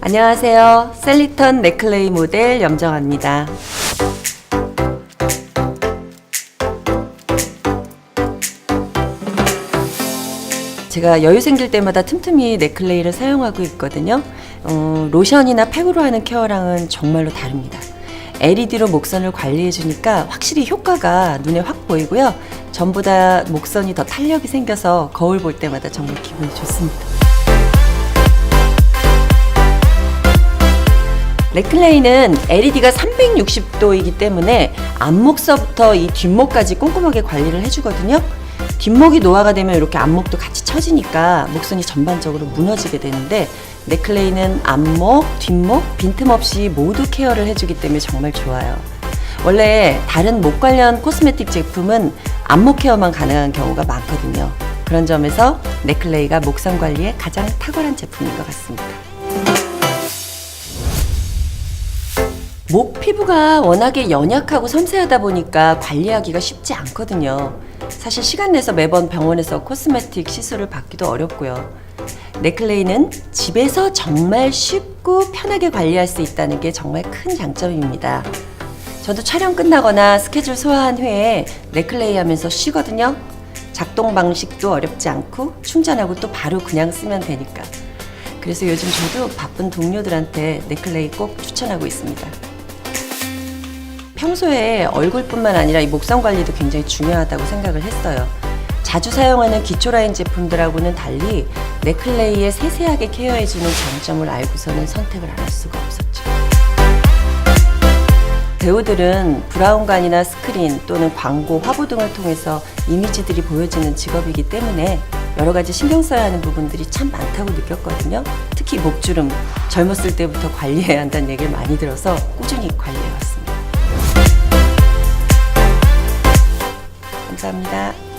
안녕하세요. 셀리턴 넥클레이 모델 염정아입니다. 제가 여유 생길 때마다 틈틈이 넥클레이를 사용하고 있거든요. 어, 로션이나 팩으로 하는 케어랑은 정말로 다릅니다. LED로 목선을 관리해주니까 확실히 효과가 눈에 확 보이고요. 전보다 목선이 더 탄력이 생겨서 거울 볼 때마다 정말 기분이 좋습니다. 렉클레이는 LED가 360도이기 때문에 앞목서부터 이 뒷목까지 꼼꼼하게 관리를 해주거든요. 뒷목이 노화가 되면 이렇게 앞목도 같이 처지니까 목선이 전반적으로 무너지게 되는데 넥클레이는 앞목, 뒷목 빈틈없이 모두 케어를 해주기 때문에 정말 좋아요. 원래 다른 목 관련 코스메틱 제품은 앞목 케어만 가능한 경우가 많거든요. 그런 점에서 넥클레이가 목선 관리에 가장 탁월한 제품인 것 같습니다. 목 피부가 워낙에 연약하고 섬세하다 보니까 관리하기가 쉽지 않거든요. 사실 시간 내서 매번 병원에서 코스메틱 시술을 받기도 어렵고요. 넥클레이는 집에서 정말 쉽고 편하게 관리할 수 있다는 게 정말 큰 장점입니다. 저도 촬영 끝나거나 스케줄 소화한 후에 넥클레이 하면서 쉬거든요. 작동 방식도 어렵지 않고 충전하고 또 바로 그냥 쓰면 되니까. 그래서 요즘 저도 바쁜 동료들한테 넥클레이 꼭 추천하고 있습니다. 평소에 얼굴뿐만 아니라 이 목선 관리도 굉장히 중요하다고 생각을 했어요. 자주 사용하는 기초 라인 제품들하고는 달리 넥클레이에 세세하게 케어해주는 장점을 알고서는 선택을 안 할 수가 없었죠. 배우들은 브라운관이나 스크린 또는 광고, 화보 등을 통해서 이미지들이 보여지는 직업이기 때문에 여러 가지 신경 써야 하는 부분들이 참 많다고 느꼈거든요. 특히 목주름, 젊었을 때부터 관리해야 한다는 얘기를 많이 들어서 꾸준히 관리해왔습니 감사합니다.